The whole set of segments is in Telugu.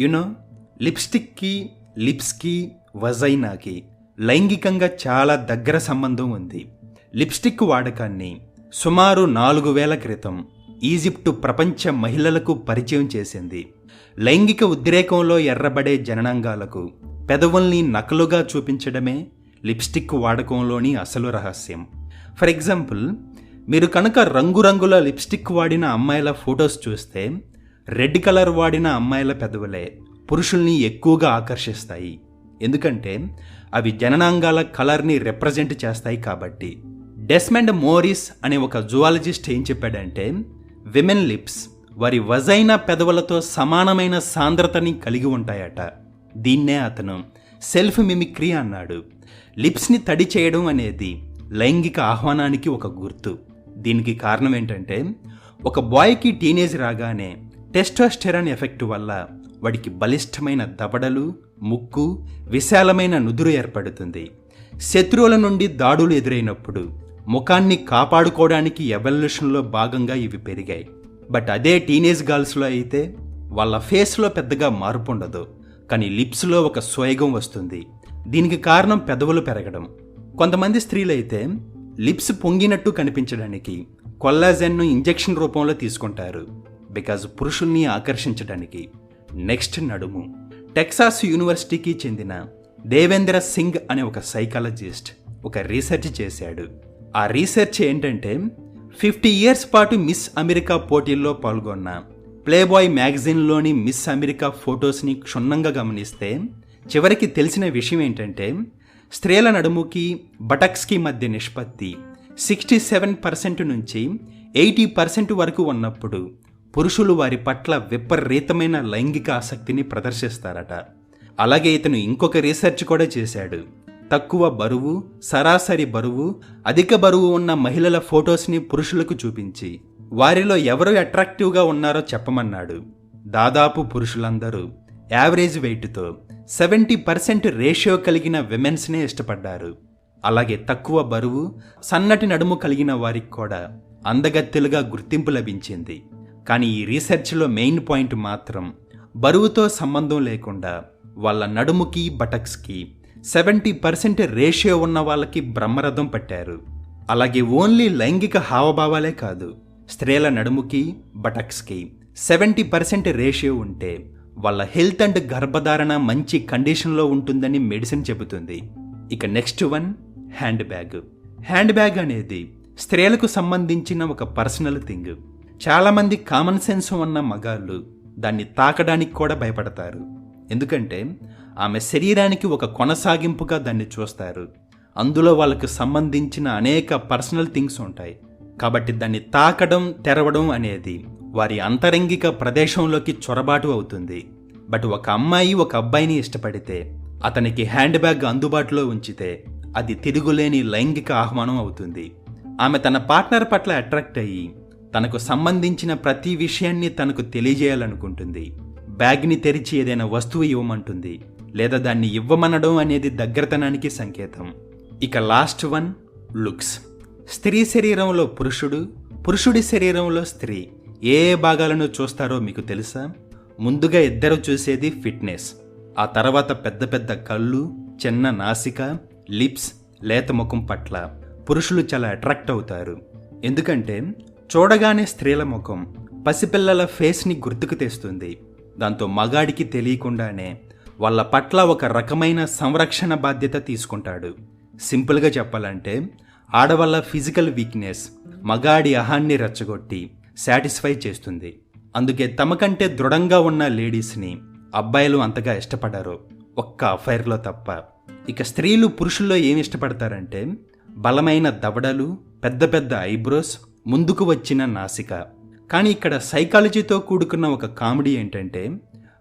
యునో లిప్స్టిక్కి లిప్స్కి వజైనాకి లైంగికంగా చాలా దగ్గర సంబంధం ఉంది. లిప్స్టిక్ వాడకాన్ని సుమారు నాలుగు వేల క్రితం ఈజిప్టు ప్రపంచ మహిళలకు పరిచయం చేసింది. లైంగిక ఉద్రేకంలో ఎర్రబడే జననాంగాలకు పెదవుల్ని నకలుగా చూపించడమే లిప్స్టిక్ వాడకంలోని అసలు రహస్యం. ఫర్ ఎగ్జాంపుల్ మీరు కనుక రంగురంగుల లిప్స్టిక్ వాడిన అమ్మాయిల ఫొటోస్ చూస్తే రెడ్ కలర్ వాడిన అమ్మాయిల పెదవులే పురుషుల్ని ఎక్కువగా ఆకర్షిస్తాయి. ఎందుకంటే అవి జననాంగాల కలర్ని రిప్రజెంట్ చేస్తాయి కాబట్టి. డెస్మండ్ మోరిస్ అనే ఒక జువాలజిస్ట్ ఏం చెప్పాడంటే విమెన్ లిప్స్ వారి వజైన పెదవులతో సమానమైన సాంద్రతని కలిగి ఉంటాయట. దీన్నే అతను సెల్ఫ్ మిమిక్రీ అన్నాడు. లిప్స్ని తడి చేయడం అనేది లైంగిక ఆహ్వానానికి ఒక గుర్తు. దీనికి కారణం ఏంటంటే ఒక బాయ్కి టీనేజ్ రాగానే టెస్టోస్టెరాన్ ఎఫెక్ట్ వల్ల వాడికి బలిష్టమైన దవడలు ముక్కు విశాలమైన నుదురు ఏర్పడుతుంది. శత్రువుల నుండి దాడులు ఎదురైనప్పుడు ముఖాన్ని కాపాడుకోవడానికి ఎవల్యూషన్లో భాగంగా ఇవి పెరిగాయి. బట్ అదే టీనేజ్ గర్ల్స్లో అయితే వాళ్ళ ఫేస్లో పెద్దగా మార్పు ఉండదు. కానీ లిప్స్లో ఒక స్వయగం వస్తుంది. దీనికి కారణం పెదవులు పెరగడం. కొంతమంది స్త్రీలైతే లిప్స్ పొంగినట్టు కనిపించడానికి కొల్లాజెన్ను ఇంజెక్షన్ రూపంలో తీసుకుంటారు. బికాజ్ పురుషుల్ని ఆకర్షించడానికి నెక్స్ట్ నడుము. టెక్సాస్ యూనివర్సిటీకి చెందిన దేవేంద్ర సింగ్ అనే ఒక సైకాలజిస్ట్ ఒక రీసెర్చ్ చేశాడు. ఆ రీసెర్చ్ ఏంటంటే ఫిఫ్టీ ఇయర్స్ పాటు మిస్ అమెరికా పోటీల్లో పాల్గొన్న ప్లేబాయ్ మ్యాగజైన్లోని మిస్ అమెరికా ఫొటోస్ని క్షుణ్ణంగా గమనిస్తే చివరికి తెలిసిన విషయం ఏంటంటే స్త్రీల నడుముకి బటక్స్కి మధ్య నిష్పత్తి సిక్స్టీ సెవెన్ పర్సెంట్ నుంచి ఎయిటీ పర్సెంట్ వరకు ఉన్నప్పుడు పురుషులు వారి పట్ల విపరీతమైన లైంగిక ఆసక్తిని ప్రదర్శిస్తారట. అలాగే ఇతను ఇంకొక రీసెర్చ్ కూడా చేశాడు. తక్కువ బరువు సరాసరి బరువు అధిక బరువు ఉన్న మహిళల ఫొటోస్ని పురుషులకు చూపించి వారిలో ఎవరు అట్రాక్టివ్గా ఉన్నారో చెప్పమన్నాడు. దాదాపు పురుషులందరూ యావరేజ్ వెయిట్తో సెవెంటీ పర్సెంట్ రేషియో కలిగిన విమెన్స్నే ఇష్టపడ్డారు. అలాగే తక్కువ బరువు సన్నటి నడుము కలిగిన వారికి కూడా అందగత్తెలుగా గుర్తింపు లభించింది. కానీ ఈ రీసెర్చ్లో మెయిన్ పాయింట్ మాత్రం బరువుతో సంబంధం లేకుండా వాళ్ళ నడుముకి బటక్స్కి సెవెంటీ పర్సెంట్ రేషియో ఉన్న వాళ్ళకి బ్రహ్మరథం పట్టారు. అలాగే ఓన్లీ లైంగిక హావభావాలే కాదు స్త్రీల నడుముకి బటక్స్కి సెవెంటీ పర్సెంట్ రేషియో ఉంటే వాళ్ళ హెల్త్ అండ్ గర్భధారణ మంచి కండిషన్లో ఉంటుందని మెడిసిన్ చెబుతుంది. ఇక next one hand bag. Hand bag అనేది స్త్రీలకు సంబంధించిన ఒక పర్సనల్ థింగ్. చాలామంది కామన్ సెన్స్ ఉన్న మగాళ్ళు దాన్ని తాకడానికి కూడా భయపడతారు. ఎందుకంటే ఆమె శరీరానికి ఒక కొనసాగింపుగా దాన్ని చూస్తారు. అందులో వాళ్ళకు సంబంధించిన అనేక పర్సనల్ థింగ్స్ ఉంటాయి. కాబట్టి దాన్ని తాకడం తెరవడం అనేది వారి అంతరంగిక ప్రదేశంలోకి చొరబాటు అవుతుంది. బట్ ఒక అమ్మాయి ఒక అబ్బాయిని ఇష్టపడితే అతనికి హ్యాండ్ బ్యాగ్ అందుబాటులో ఉంచితే అది తిరుగులేని లైంగిక ఆహ్వానం అవుతుంది. ఆమె తన పార్ట్నర్ పట్ల అట్రాక్ట్ అయ్యి తనకు సంబంధించిన ప్రతి విషయాన్ని తనకు తెలియజేయాలనుకుంటుంది. బ్యాగ్ని తెరిచి ఏదైనా వస్తువు ఇవ్వమంటుంది లేదా దాన్ని ఇవ్వమనడం అనేది దగ్గరతనానికి సంకేతం. ఇక లాస్ట్ వన్ లుక్స్ స్త్రీ శరీరంలో పురుషుడు పురుషుడి శరీరంలో స్త్రీ. ఏ ఏ భాగాలను చూస్తారో మీకు తెలుసా? ముందుగా ఇద్దరు చూసేది ఫిట్నెస్ ఆ తర్వాత పెద్ద పెద్ద కళ్ళు చిన్న నాసిక లిప్స్ లేత ముఖం పట్ల. పురుషులు చాలా అట్రాక్ట్ అవుతారు. ఎందుకంటే చూడగానే స్త్రీల ముఖం పసిపిల్లల ఫేస్ని గుర్తుకు తెస్తుంది. దాంతో మగాడికి తెలియకుండానే వాళ్ళ పట్ల ఒక రకమైన సంరక్షణ బాధ్యత తీసుకుంటాడు. సింపుల్గా చెప్పాలంటే ఆడవాళ్ళ ఫిజికల్ వీక్నెస్ మగాడి అహాన్ని రెచ్చగొట్టి సాటిస్ఫై చేస్తుంది. అందుకే తమకంటే దృఢంగా ఉన్న లేడీస్ని అబ్బాయిలు అంతగా ఇష్టపడరు. ఒక్క అఫైర్లో తప్ప. ఇక స్త్రీలు పురుషుల్లో ఏమి ఇష్టపడతారంటే బలమైన దవడలు పెద్ద పెద్ద ఐబ్రోస్ ముందుకు వచ్చిన నాసిక. కానీ ఇక్కడ సైకాలజీతో కూడుకున్న ఒక కామెడీ ఏంటంటే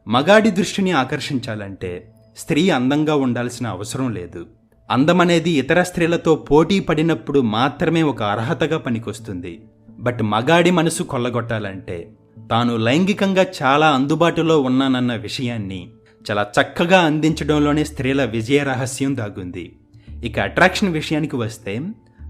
మగాడి దృష్టిని ఆకర్షించాలంటే స్త్రీ అందంగా ఉండాల్సిన అవసరం లేదు. అందమనేది ఇతర స్త్రీలతో పోటీ పడినప్పుడు మాత్రమే ఒక అర్హతగా పనికొస్తుంది. బట్ మగాడి మనసు కొల్లగొట్టాలంటే తాను లైంగికంగా చాలా అందుబాటులో ఉన్నానన్న విషయాన్ని చాలా చక్కగా అందించడంలోనే స్త్రీల విజయ రహస్యం దాగుంది. ఇక అట్రాక్షన్ విషయానికి వస్తే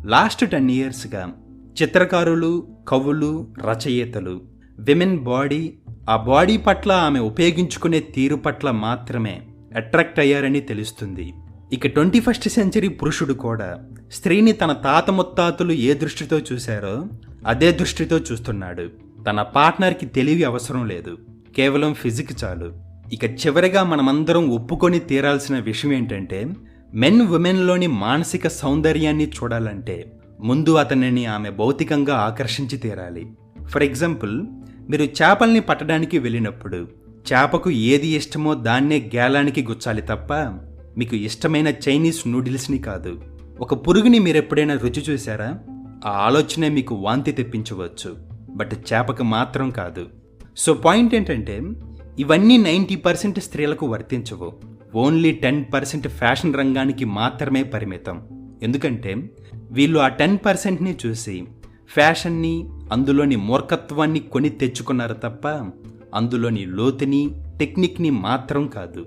లాస్ట్ టెన్ ఇయర్స్గా చిత్రకారులు కవులు రచయితలు. విమెన్ బాడీ ఆ బాడీ పట్ల ఆమె ఉపయోగించుకునే తీరు పట్ల మాత్రమే అట్రాక్ట్ అయ్యారని తెలుస్తుంది. ఇక ట్వంటీ ఫస్ట్ సెంచరీ పురుషుడు కూడా స్త్రీని తన తాత ముత్తాతలు ఏ దృష్టితో చూశారో అదే దృష్టితో చూస్తున్నాడు. తన పార్ట్నర్కి తెలివి అవసరం లేదు. కేవలం ఫిజిక్ చాలు. ఇక చివరిగా మనమందరం ఒప్పుకొని తీరాల్సిన విషయం ఏంటంటే మెన్ ఉమెన్లోని మానసిక సౌందర్యాన్ని చూడాలంటే ముందు అతనిని ఆమె భౌతికంగా ఆకర్షించి తీరాలి. ఫర్ ఎగ్జాంపుల్ మీరు చేపల్ని పట్టడానికి వెళ్ళినప్పుడు చేపకు ఏది ఇష్టమో దాన్నే గేలానికి గుచ్చాలి తప్ప మీకు ఇష్టమైన చైనీస్ నూడిల్స్ని కాదు. ఒక పురుగుని మీరు ఎప్పుడైనా రుచి చూసారా ఆ ఆలోచనే మీకు వాంతి తెప్పించవచ్చు బట్ చేపకు మాత్రం కాదు. సో పాయింట్ ఏంటంటే ఇవన్నీ నైంటీ పర్సెంట్ స్త్రీలకు వర్తించవు. ఓన్లీ టెన్ పర్సెంట్ ఫ్యాషన్ రంగానికి మాత్రమే పరిమితం. ఎందుకంటే వీళ్ళు ఆ టెన్ పర్సెంట్ని చూసి ఫ్యాషన్ని అందులోని మూర్ఖత్వాన్ని కొని తెచ్చుకున్నారు తప్ప అందులోని లోతుని టెక్నిక్ని మాత్రం కాదు.